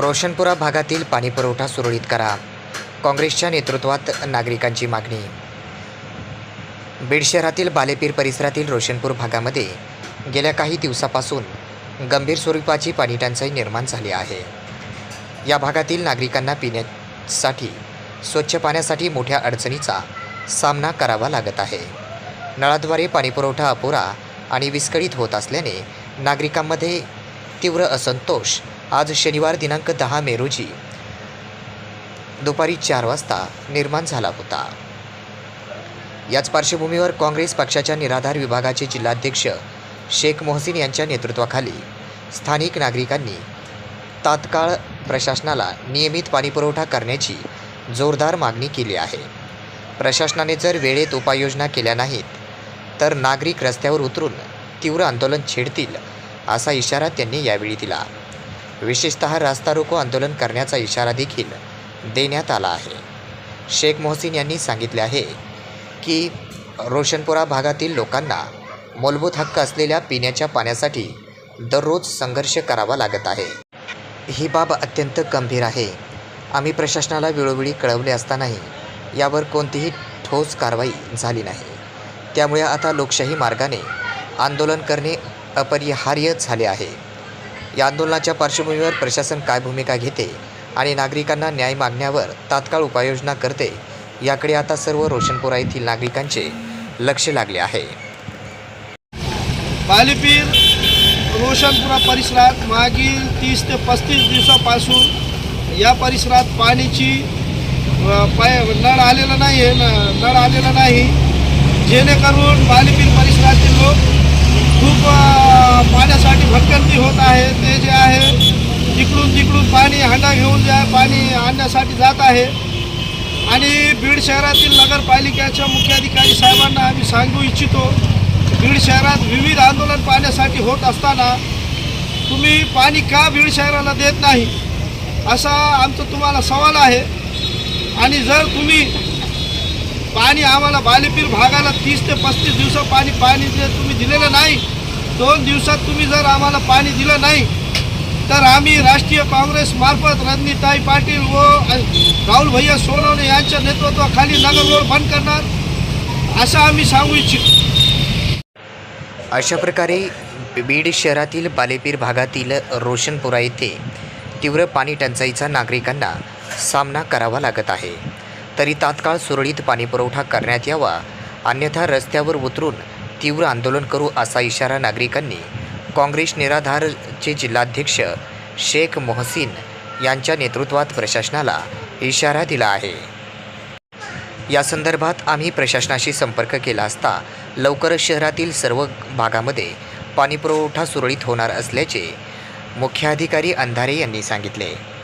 रोशनपुरा भागातील पाणीपुरवठा सुरळीत करा. काँग्रेसच्या नेतृत्वात नागरिकांची मागणी. बीड शहरातील बालेपीर परिसरातील रोशनपूर भागामध्ये गेल्या काही दिवसापासून गंभीर स्वरूपाची पाणीटंचाई निर्माण झाली आहे. या भागातील नागरिकांना पिण्यासाठी स्वच्छ पाण्यासाठी मोठ्या अडचणीचा सामना करावा लागत आहे. नळाद्वारे पाणीपुरवठा अपुरा आणि विस्कळीत होत असल्याने नागरिकांमध्ये तीव्र असंतोष आज शनिवार दिनांक दहा मे रोजी दुपारी चार वाजता निर्माण झाला होता. याच पार्श्वभूमीवर काँग्रेस पक्षाच्या निराधार विभागाचे जिल्हाध्यक्ष शेख मोहसिन यांच्या नेतृत्वाखाली स्थानिक नागरिकांनी तात्काळ प्रशासनाला नियमित पाणीपुरवठा करण्याची जोरदार मागणी केली आहे. प्रशासनाने जर वेळेत उपाययोजना केल्या नाहीत तर नागरिक रस्त्यावर उतरून तीव्र आंदोलन छेडतील असा इशारा त्यांनी यावेळी दिला. विशेषतः रास्ता रोको आंदोलन करण्याचा इशारा देखील देण्यात आला आहे. शेख मोहसिन यांनी सांगितले आहे की रोशनपुरा भागातील लोकांना मूलभूत हक्क असलेल्या पिण्याच्या पाण्यासाठी दररोज संघर्ष करावा लागत आहे. ही बाब अत्यंत गंभीर आहे. आम्ही प्रशासनाला वेळोवेळी कळवले असतानाही यावर कोणतीही ठोस कारवाई झाली नाही. त्यामुळे आता लोकशाही मार्गाने आंदोलन करणे अपरिहार्य झाले आहे. या आंदोलनाच्या पार्श्वभूमीवर प्रशासन काय भूमिका घेते आणि नागरिकांना न्याय मागण्यावर तात्काळ उपाययोजना करते याकडे आता सर्व रोशनपुरा येथील नागरिकांचे लक्ष लागले आहे. बालेपीर रोशनपुरा परिसरात मागील तीस ते पस्तीस दिवसापासून या परिसरात पाण्याची पाय नळ आलेला नाही आहे न- नळ आलेला नाही. जेणेकरून बालेपीर परिसरातील लोक खूप पाण्यासाठी भटकंती होत आहेत. इकडून तिकडून पाणी हांडा घेऊन जे आहे पाणी आणण्यासाठी जात आहे. आणि बीड शहरातील नगरपालिकेच्या मुख्याधिकारी साहेबांना आम्ही सांगू इच्छितो बीड शहरात विविध आंदोलन पाहण्यासाठी होत असताना तुम्ही पाणी का बीड शहराला देत नाही? असा आमचं तुम्हाला सवाल आहे. आणि जर तुम्ही पाणी आम्हाला बालेपीर भागाला तीस ते पस्तीस दिवस पाणी पाणी जे तुम्ही दिलेलं नाही दोन दिवसात तुम्ही जर आम्हाला पाणी दिलं नाही तर आम्ही राष्ट्रीय काँग्रेस मार्फत रणनीताई पाटील व राहुल भैया सोनवणे यांच्या नेतृत्वाखाली नगर रोड बंद करणार असं आम्ही सांगू इच्छितो. अशा प्रकारे बीड शहरातील बालेपीर भागातील रोशनपुरा येथे तीव्र पाणी टंचाईचा नागरिकांना सामना करावा लागत आहे. तरी तात्काळ सुरळीत पाणीपुरवठा करण्यात यावा अन्यथा रस्त्यावर उतरून तीव्र आंदोलन करू असा इशारा नागरिकांनी काँग्रेस निराधारचे जिल्हाध्यक्ष शेख मोहसिन यांच्या नेतृत्वात प्रशासनाला इशारा दिला आहे. या संदर्भात आम्ही प्रशासनाशी संपर्क केला असता लवकरच शहरातील सर्व भागामध्ये पाणीपुरवठा सुरळीत होणार असल्याचे मुख्याधिकारी अंधारे यांनी सांगितले.